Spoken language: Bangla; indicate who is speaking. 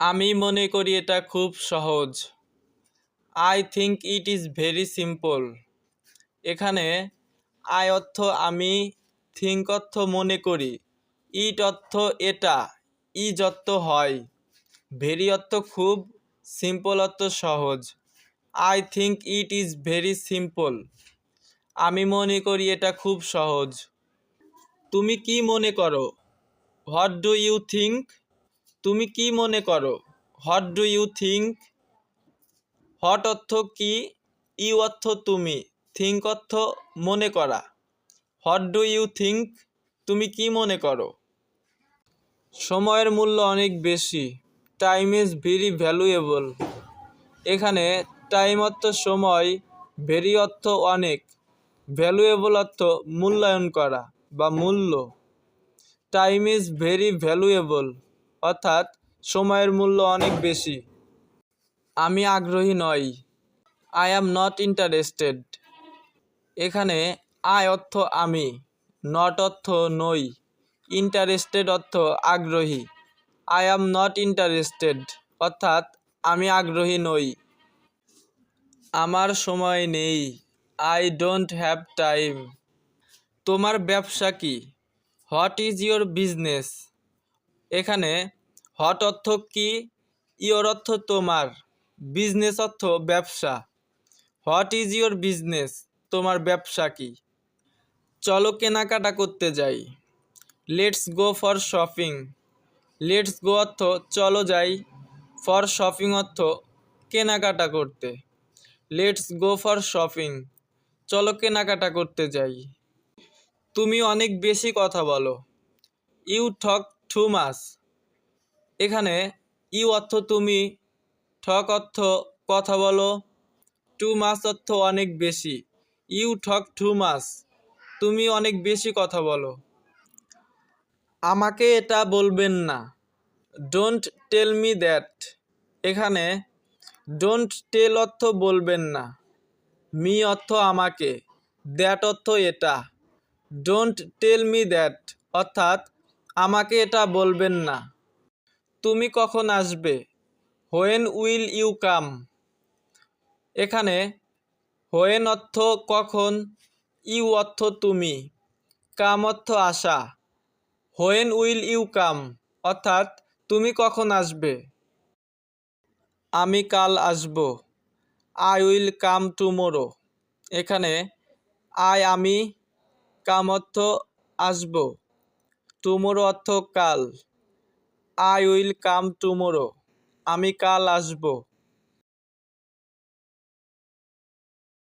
Speaker 1: আমি মনে করি এটা খুব সহজ। I think it is very simple এখানে আই অর্থ আমি থিঙ্ক অর্থ মনে করি। ইট অর্থ এটা ইজ অর্থ হয়। ভেরি অর্থ খুব সিম্পল অর্থ সহজ। I think it is very simple আমি মনে করি এটা খুব সহজ। তুমি কি মনে করো? হোয়াট ডু ইউ থিঙ্ক তুমি কি মনে করো? What do you think what অর্থ কি? ইউ অর্থ তুমি। থিঙ্ক অর্থ মনে করা। হোয়াট ডু ইউ থিঙ্ক তুমি কি মনে করো? সময়ের মূল্য অনেক বেশি। টাইম ইজ ভেরি ভ্যালুয়েবল এখানে টাইম অর্থ সময় ভেরি অর্থ অনেক। ভ্যালুয়েবল অর্থ মূল্যায়ন করা বা মূল্য। টাইম ইজ ভেরি ভ্যালুয়েবল অর্থাৎ সময়ের মূল্য অনেক বেশি। আমি আগ্রহী নই। আই অ্যাম নট ইন্টারেস্টেড এখানে আই অর্থ আমি নট অর্থ নই। ইন্টারেস্টেড অর্থ আগ্রহী। আই অ্যাম নট ইন্টারেস্টেড অর্থাৎ আমি আগ্রহী নই। আমার সময় নেই। আই ডোন্ট হ্যাভ টাইম তোমার ব্যবসা কি? হোয়াট ইজ ইয়োর বিজনেস এখানে হট অর্থ কি? ইয়োর অর্থ তোমার। বিজনেস অর্থ ব্যবসা। What is your business? তোমার ব্যবসা কি? চলো কেনাকাটা করতে যাই। Let's go for shopping. Let's go অর্থ চলো যাই। ফর শপিং অর্থ কেনাকাটা করতে। Let's go for shopping. চলো কেনাকাটা করতে যাই। তুমি অনেক বেশি কথা বলো। ইউ ঠক টু মাস এখানে ই অর্থ তুমি, ঠক অর্থ কথা বলো। টু মাস অর্থ অনেক বেশি। ইউ ঠক টু মাস তুমি অনেক বেশি কথা বলো। আমাকে এটা বলবেন না। ডোন্ট টেল মি দ্যাট এখানে ডোন্ট টেল অর্থ বলবেন না। মি অর্থ আমাকে। দ্যাট অর্থ এটা। ডোন্ট টেল মি দ্যাট অর্থাৎ আমাকে এটা বলবেন না। তুমি কখন আসবে? When will you come? এখানে, হোয়েন অর্থ কখন, ইউ অর্থ তুমি, কাম অর্থ আসা হোয়েন উইল ইউ কাম, অর্থাৎ তুমি কখন আসবে? আমি কাল আসব। I will come tomorrow. এখানে, আই আমি, কাম অর্থ আসব। টুমোরো অর্থ কাল। আই উইল কাম টুমোরো আমি কাল আসব।